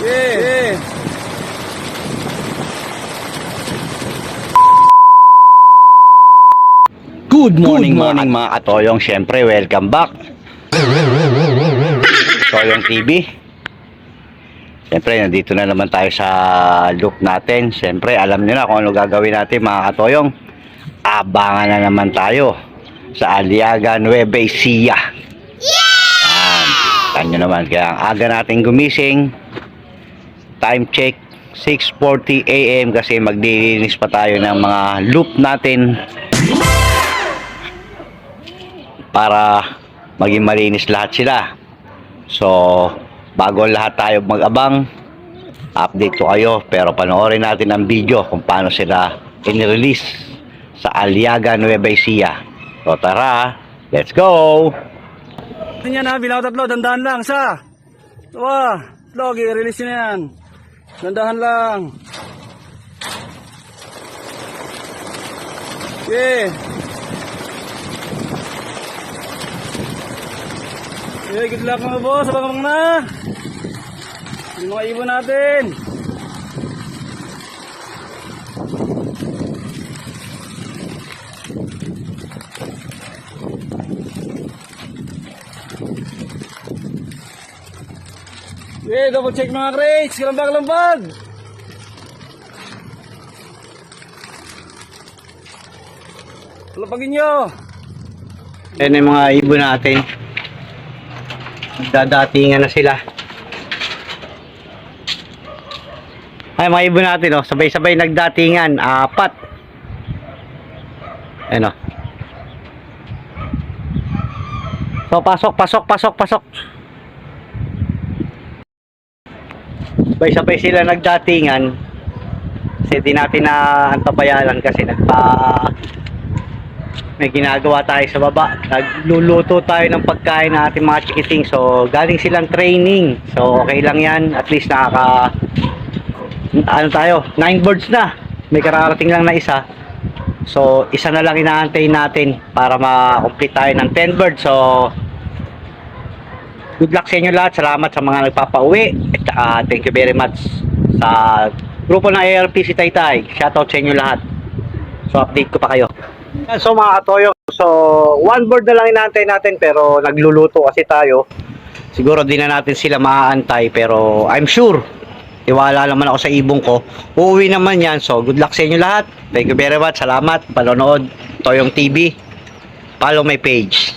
Yeah. Good morning, morning mga, katoyong. Siyempre, welcome back. Toyong TV. Siyempre, nandito na naman tayo sa loop natin. Siyempre, alam nyo na kung ano gagawin natin mga katoyong. Abangan na naman tayo sa Aliaga Nueva Ecija. Yan. Yan nyo naman. Kaya ang aga natin gumising. Time check. 6.40 a.m. kasi maglilinis pa tayo ng mga loop natin para maging malinis lahat sila. So, bago lahat tayo mag-abang, update ko kayo. Pero panoorin natin ang video kung paano sila in-release sa Aliaga Nueva Ecija. So, tara, let's go! Yan ha, bilang tatlo, dandahan lang. Sa. Dua. Tatlo, i-release nyo yan. Dandahan lang. Okay. Okay, good luck mga boss. Abang na. Yung mga ibon natin. Okay, double check mga crates. Kalambag, kalambag. Kalambagin nyo. Yan yung mga ibon natin. Dadatingan na sila. Ay, mga ibon natin, oh. Sabay-sabay nagdatingan. Apat. Ano? So, pasok, pasok, pasok, pasok. Sabay-sabay sila nagdatingan. Kasi di natin na antabayanan kasi nagpa may ginagawa tayo sa baba. Nagluluto tayo ng pagkain ng ating mga chikiting. So, galing silang training. So, okay lang yan. At least nakaka... Ano tayo? Nine birds na. May kararating lang na isa. So, isa na lang inaantay natin para ma-complete tayo ng 10 birds. So, good luck sa inyo lahat. Salamat sa mga nagpapauwi. Saka, thank you very much sa grupo ng ARP si Taytay. Shoutout sa inyo lahat. So, update ko pa kayo. Yan, So mga katoyo, so one board na lang inaantay natin pero nagluluto kasi tayo. Siguro di na natin sila maaantay pero I'm sure, tiwala naman ako sa ibong ko. Uuwi naman yan. So good luck sa inyo lahat. Thank you very much. Salamat. Panonood. Toyong TV. Follow my page.